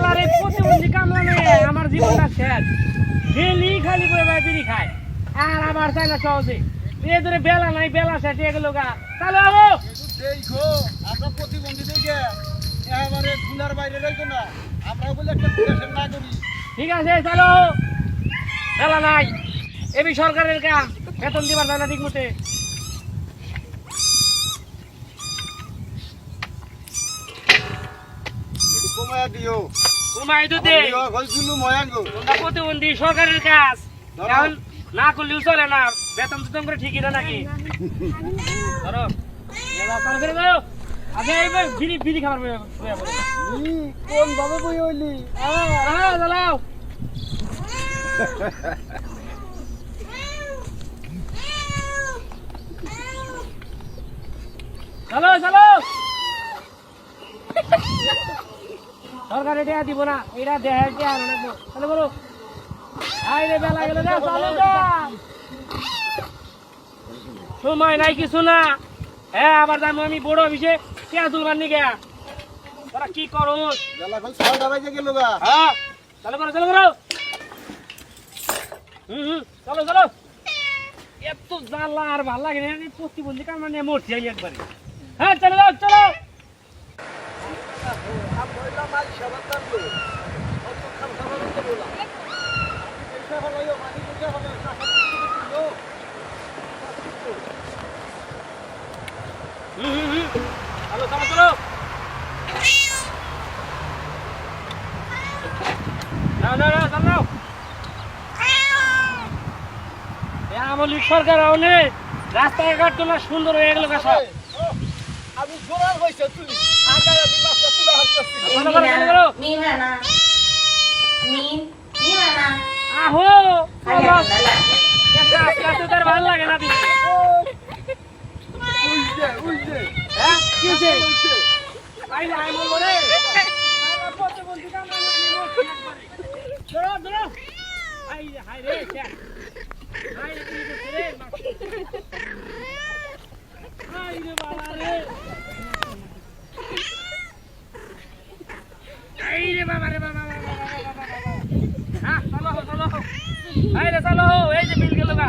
শালার এই প্রতিবন্ধী কামলা নিয়ে আমার জীবনটা শেষ। ডেলি খালি বিড়ি খায় আর আমার চাই না সহজে। এ ধরে বেলা নাই বেলা শেষ হয়ে গেল গা। চালো আবো। দেখো আমরা প্রতিবন্ধী দেখে এবারে খুনার বাইরে রইতো না। আমরা বলে একটা ডিরেকশন না করি ঠিক আছে চলো বেলা নাই। এবি সরকারের কাম বেতন দিবার যায় না ঠিক মতে। কমায়া দিও। তোমায় তো দে। হইছিল ময়াঙ্গো তোমরা প্রতিবন্ধী সরকারের কাজ। এখন না করলেও চলে না। বেতন তো করে ঠিকই না নাকি? ধরো। এবার আগে এইবার বিড়ি বিড়ি খাবার। কোন বই হইলি? চলো। সরকার এটা দিব না এটা দেহে দেয়া রাখব তাহলে বলো। আই রে বেলা গেলে যা চলো যা সময় নাই কিছু না। হ্যাঁ আবার যাব আমি বড় অফিসে পেঁয়াজ তুলবার নিকে তোরা কি করো বেলা এখন ছয়টা বাজে গেল গা। হ্যাঁ চালু করো চালু করো। হুম হুম চলো চলো। এত জ্বালা আর ভালো লাগে না প্রতিবন্ধী কামড় নিয়ে মরছি আমি একবারে। হ্যাঁ চলো চলো। চলো চলো চলো নাও নাও নাও চল নাও এ আমলি সরকার রাস্তাঘাট তো সুন্দর হয়ে গেল কাছে আমি জোরাল হয়েছে তুই আগায় আমি মাছটা তুলে করো Ni mana? Ni ni mana? আহো! lala. কেসা তার ভালো লাগে না দিদি? উইজে উইজে হ্যাঁ? কি উইজে আই না আই বলব রে ধরো ধরো। আই রে হাই রে চ্যাট হাই রে কি করছে রে হাই রে বাবা রে এই রে বাবা রে বাবা বাবা, বাবা, বাবা, বাবা, বাবা। হ্যাঁ চলো চলো এই রে চলো এই যে বিল গেল গা